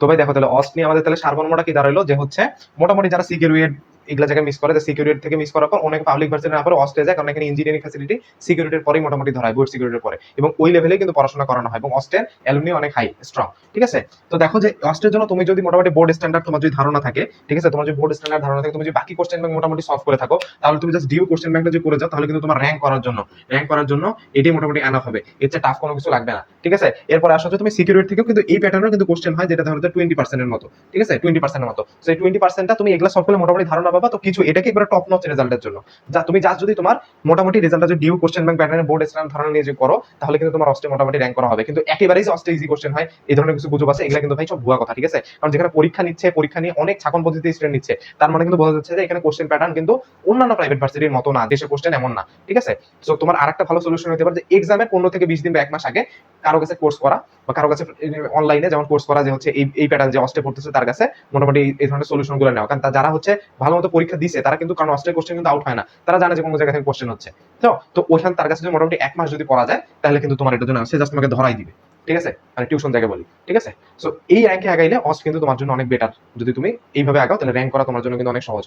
তো ভাই দেখো তাহলে অস্ট নিয়ে আমাদের তাহলে সার্বনমটা কি দাঁড়াল? যে হচ্ছে মোটামুটি যারা সিকিউরিটি এগুলা জায়গায় মিস করে সিকিউরিটি থেকে মিস করার পর অনেক পাবলিক ভার্সিটি না পরে অস্টে যায়, কারণ এখানে ইঞ্জিনিয়ারিং ফ্যাসিলিটি সিকিউরিটির পরেই মোটামুটি ধরায় বোর্ড সিকিউরিটির পরে। এবং ওই লেভেলে কিন্তু পড়াশোনা করানো হয় এবং অস্টের অ্যালুমিনি অনেক হাই স্ট্রং ঠিক আছে? তো দেখো যে অস্টের জন্য তুমি যদি মোটামুটি বোর্ড স্ট্যান্ডার্ড তোমার যদি ধারণা থাকে, ঠিক আছে? তোমার যদি বোর্ড স্ট্যান্ডার্ড ধারণা থাকে, তুমি যদি বাকি কোশ্চেন ব্যাংক মোটামুটি সলভ করে থাকো, তাহলে তুমি জাস্ট ডিউ কোশ্চেন ব্যাংকটা যদি করে যাও, তাহলে কিন্তু তোমার র্যাঙ্ক করার জন্য র্যাঙ্ক করার জন্য এটাই মোটামুটি এনাফ হবে। এর চেয়ে টাফ কোনো কিছু লাগবে না, ঠিক আছে? এরপর আসা তুমি সিকিউরিটি থেকেও কিন্তু এই প্যাটার্নের কিন্তু কোশ্চেন হয়, যেটা ধরো টোয়েন্টি পার্সেন্টের মতো, ঠিক আছে? টোয়েন্টি পার্সেন্টের মতো। সেই টোয়েন্টি পার্সেন্টটা তুমি এগুলো সলভ করলে মোটামুটি ধারণা পাবা, তো কিছু, এটাকে এবারে টপ নচ রেজাল্টের জন্য। যা, তুমি জাস্ট যদি তোমার মোটামুটি রেজাল্টটা যদি ডিউ কোশ্চেন ব্যাংক প্যাটার্নের বোর্ড স্ট্যান্ডার্ড ধারণা নিয়ে যে করো, তাহলে কিন্তু তোমার অস্টে মোটামুটি র্যাঙ্ক করা হবে। কিন্তু একেবারেই যে অস্টে ইজি কোশ্চেন হয়, এই ধরনের কিছু গুজব আছে, এগুলো কিন্তু ভাই সব ভুয়া কথা, ঠিক আছে? কারণ যেখানে পরীক্ষা নিচ্ছে, পরীক্ষা নিয়ে অনেক ছাকন পদ্ধতিতে স্টুডেন্ট নিচ্ছে, তার মানে কিন্তু বোঝা যাচ্ছে যে এখানে কোশ্চেন প্যাটার্ন কিন্তু অন্যান্য প্রাইভেট ভার্সিটির মতো না, দেশের কোশ্চেন এমন না, ঠিক আছে? সো তোমার আরেকটা ভালো সলিউশন হতে পারে যে এক্সামের পনেরো থেকে বিশ দিন বা এক মাস আগে কারও কাছে কোর্স করা। বা কারও কাছে অনলাইনে যেমন কোর্স করা যে হচ্ছে এই এই প্যাটার্ন যে অস্টে পড়তেছে তার কাছে মোটামুটি এই- ধরনের সলিউশনগুলো নেওয়া। কারণ যারা হচ্ছে ভালো মতো পরীক্ষা দিছে, তারা কিন্তু কারণ অস্ট্রের কোশ্চেন কিন্তু আউট হয় না। তারা জানে যে কোনো জায়গা থেকে কোশ্চেন হচ্ছে। তো তো ওইখানে তার কাছে যদি মোটামুটি এক মাস যদি পড়া যায়, তাহলে কিন্তু তোমার এটার জন্য সে জাস্ট তোমাকে ধরাই দিবে। ঠিক আছে? মানে টিউশন জায়গায় বলি। ঠিক আছে? সো এই র্যাঙ্কে আগাইলে অস্ট কিন্তু তোমার জন্য অনেক বেটার যদি তুমি এইভাবে আগাও, তাহলে র্যাঙ্ক করা তোমার জন্য কিন্তু অনেক সহজ হবে।